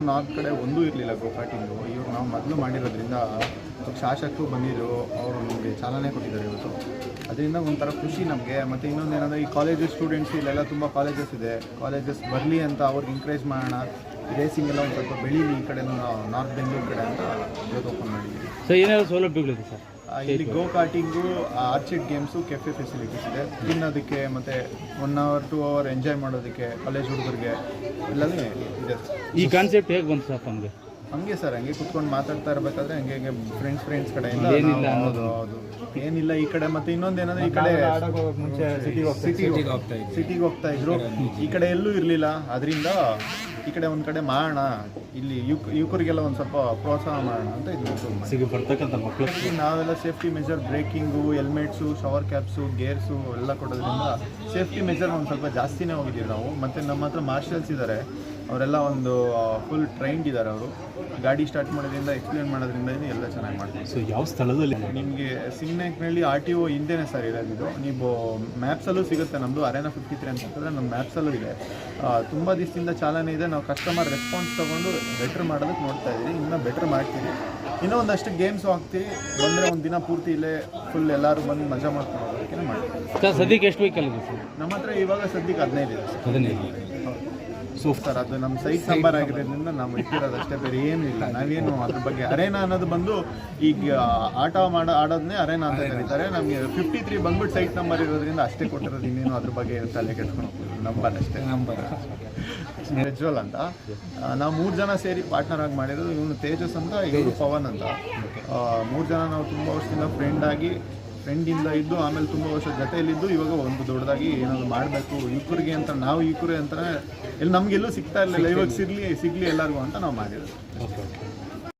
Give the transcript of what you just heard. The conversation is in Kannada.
ನಾರ್ತ್ ಕಡೆ ಒಂದೂ ಇರಲಿಲ್ಲ ಗೋಕಾಟಿಂಗು ಇವ್ರು ನಾವು ಮೊದಲು ಮಾಡಿರೋದ್ರಿಂದ ಶಾಸಕರು ಬಂದಿದ್ರು, ಅವರು ನಮಗೆ ಚಾಲನೆ ಕೊಟ್ಟಿದ್ದಾರೆ ಇವತ್ತು. ಅದರಿಂದ ಒಂಥರ ಖುಷಿ ನಮಗೆ. ಮತ್ತು ಇನ್ನೊಂದು ಏನಂದರೆ ಈ ಕಾಲೇಜು ಸ್ಟೂಡೆಂಟ್ಸ್ ಇಲ್ಲೆಲ್ಲ ತುಂಬ ಕಾಲೇಜಸ್ ಇದೆ. ಕಾಲೇಜಸ್ ಬರಲಿ ಅಂತ ಅವ್ರಿಗೆ ಎಂಕರೇಜ್ ಮಾಡೋಣ. ರೇಸಿಂಗ್ ಎಲ್ಲ ಒಂದು ಸ್ವಲ್ಪ ಬೆಳೀಲಿ ಈ ಕಡೆ ನಾರ್ತ್ ಬೆಂಗಳೂರು ಕಡೆ ಅಂತ ಓಪನ್ ಮಾಡಿದ್ದೀವಿ. ಸರ್ ಏನೆಲ್ಲ ಸೌಲಭ್ಯಗಳಿದೆ ಸರ್? ಇಲ್ಲಿ go karting orchid games cafe facilities ಇದೆ. ತಿನ್ನೋದಕ್ಕೆ ಮತ್ತು one hour two hour enjoy ಮಾಡೋದಕ್ಕೆ ಕಾಲೇಜ್ ಹುಡುಗರಿಗೆ ಎಲ್ಲನೇ ಇದೆ. ಈ ಕಾನ್ಸೆಪ್ಟ್ ಹೇಗೆ ಬಂತು ಸರ್ ತಮಗೆ? ಹಂಗೆ ಸರ್ ಹಂಗೆ ಕುತ್ಕೊಂಡು ಮಾತಾಡ್ತಾ ಇರಬೇಕಾದ್ರೆ ಹಂಗೆ ಹಂಗೆ ಫ್ರೆಂಡ್ಸ್ ಫ್ರೆಂಡ್ಸ್ ಕಡೆ ಏನಿಲ್ಲ ಅನ್ನೋದು. ಹೌದು ಹೌದು. ಏನಿಲ್ಲ ಈ ಕಡೆ ಮತ್ತೆ ಇನ್ನೊಂದು ಏನಂದ್ರೆ ಈ ಕಡೆ ಮುಂಚೆ ಸಿಟಿಗೆ ಹೋಗ್ತಾ ಸಿಟಿಗೆ ಹೋಗ್ತಾ ಸಿಟಿಗೆ ಹೋಗ್ತಾ ಇದ್ರು. ಈ ಕಡೆ ಎಲ್ಲೂ ಇರಲಿಲ್ಲ. ಅದರಿಂದ ಈ ಕಡೆ ಒಂದು ಕಡೆ ಮಾಡೋಣ ಇಲ್ಲಿ ಯುಕ್ ಯುವಕರಿಗೆಲ್ಲ ಒಂದು ಸ್ವಲ್ಪ ಪ್ರೋತ್ಸಾಹ ಮಾಡೋಣ ಅಂತ ಇದು ಸಿಗಿ ಬರ್ತಕ್ಕಂಥ ಮಕ್ಕಳು ನಾವೆಲ್ಲ safety measure braking helmets shower caps gears ಎಲ್ಲ ಕೊಡೋದ್ರಿಂದ ಸೇಫ್ಟಿ ಮೆಜರ್ ಒಂದು ಸ್ವಲ್ಪ ಜಾಸ್ತಿನೇ ಹೋಗಿದ್ದೀವಿ ನಾವು. ಮತ್ತು ನಮ್ಮ ಹತ್ರ ಮಾರ್ಷಲ್ಸ್ ಇದ್ದಾರೆ ಅವರೆಲ್ಲ ಒಂದು ಫುಲ್ ಟ್ರೈನ್ಡ್ ಇದ್ದಾರೆ ಅವರು. ಗಾಡಿ ಸ್ಟಾರ್ಟ್ ಮಾಡೋದ್ರಿಂದ ಎಕ್ಸ್ಪ್ಲೇನ್ ಮಾಡೋದ್ರಿಂದ ಎಲ್ಲ ಚೆನ್ನಾಗಿ ಮಾಡ್ತೀವಿ ಸೊ ಯಾವ ಸ್ಥಳದಲ್ಲಿ? ನಿಮಗೆ ಸಿಂಗ್ನೆಕ್ನಲ್ಲಿ ಆರ್ ಟಿ ಒ ಹಿಂದೆನೇ ಸರ್ ಇರೋದಿದ್ದು ನೀವು ಮ್ಯಾಪ್ಸಲ್ಲೂ ಸಿಗುತ್ತೆ ನಮ್ಮದು ಅರೇನಾ ಫಿಫ್ಟಿ ತ್ರೀ ಅಂತ ಹೇಳಿದ್ರೆ ನಮ್ಮ ಮ್ಯಾಪ್ಸಲ್ಲೂ ಇದೆ. ತುಂಬ ದಿವಸದಿಂದ ಚಾಲನೆ ಇದೆ. ನಾವು ಕಸ್ಟಮರ್ ರೆಸ್ಪಾನ್ಸ್ ತೊಗೊಂಡು ಬೆಟ್ರ್ ಮಾಡೋದಕ್ಕೆ ನೋಡ್ತಾ ಇದ್ದೀವಿ. ಇನ್ನೂ ಬೆಟ್ರ್ ಮಾಡ್ತೀವಿ ಇನ್ನೂ ಒಂದಷ್ಟು ಗೇಮ್ಸ್ ಹಾಕ್ತೀವಿ. ಬಂದರೆ ಒಂದು ದಿನ ಪೂರ್ತಿ ಇಲ್ಲೇ ಫುಲ್ ಎಲ್ಲರೂ ಬಂದು ಮಜಾ ಮಾಡ್ಕೊಂಡು ಮಾಡ್ತೀವಿ. ಸರ್ ಸದ್ಯಕ್ಕೆ ಎಷ್ಟು ವೆಹಿಕಲ್ ಇದೆ ಸರ್? ನಮ್ಮ ಹತ್ರ ಇವಾಗ ಸದ್ಯಕ್ಕೆ ಹದಿನೈದು ಇದೆ ಸರ್. ಹದಿನೈದು. ಸೊ ಸರ್ ಅದು ನಮ್ಮ ಸೈಟ್ ಸಾಂಬಾರ್ ಆಗಿರೋದ್ರಿಂದ ನಾವು ಇಟ್ಟಿರೋದು ಅಷ್ಟೇ ಬೇರೆ ಏನೂ ಇಲ್ಲ ನಾವೇನು ಅದ್ರ ಬಗ್ಗೆ ಅರೇನಾ ಅನ್ನೋದು ಬಂದು ಈಗ ಆಟ ಮಾಡೋ ಆಡೋದನ್ನೇ ಅರೇನಾ ಅಂತ ಕರೀತಾರೆ. ನಮಗೆ ಫಿಫ್ಟಿ ತ್ರೀ ಬಂದ್ಬಿಟ್ಟು ಸೈಟ್ ನಂಬರ್ ಇರೋದ್ರಿಂದ ಅಷ್ಟೇ ಕೊಟ್ಟಿರೋದು. ಇನ್ನೇನು ಅದ್ರ ಬಗ್ಗೆ ತಲೆ ಕೆಟ್ಕೊಂಡು ನಂಬರ್ ಅಷ್ಟೇ. ನಂಬರ್. ಪ್ರಜ್ವಲ್ ಅಂತ. ನಾವು ಮೂರು ಜನ ಸೇರಿ ಪಾರ್ಟ್ನರ್ ಆಗಿ ಮಾಡಿರೋದು ಇವನು ತೇಜಸ್ ಅಂತ ಇವನು ಪವನ್ ಅಂತ. ಮೂರು ಜನ ನಾವು ತುಂಬ ವರ್ಷದಿಂದ ಫ್ರೆಂಡ್ ಆಗಿ ಫ್ರೆಂಡಿಂದ ಇದ್ದು ಆಮೇಲೆ ತುಂಬ ವರ್ಷ ಜೊತೆಯಲ್ಲಿದ್ದು ಇವಾಗ ಒಂದು ದೊಡ್ಡದಾಗಿ ಏನಾದ್ರು ಮಾಡಬೇಕು ಯುವಕರಿಗೆ ಅಂತ ನಾವು ಯುವಕರೇ ಅಂತ ಎಲ್ಲಿ ನಮಗೆಲ್ಲೂ ಸಿಗ್ತಾ ಇರಲಿಲ್ಲ ಇವಾಗ ಸಿಗ್ಲಿ ಸಿಗ್ಲಿ ಎಲ್ಲರಿಗೂ ಅಂತ ನಾವು ಮಾಡಿರೋದು.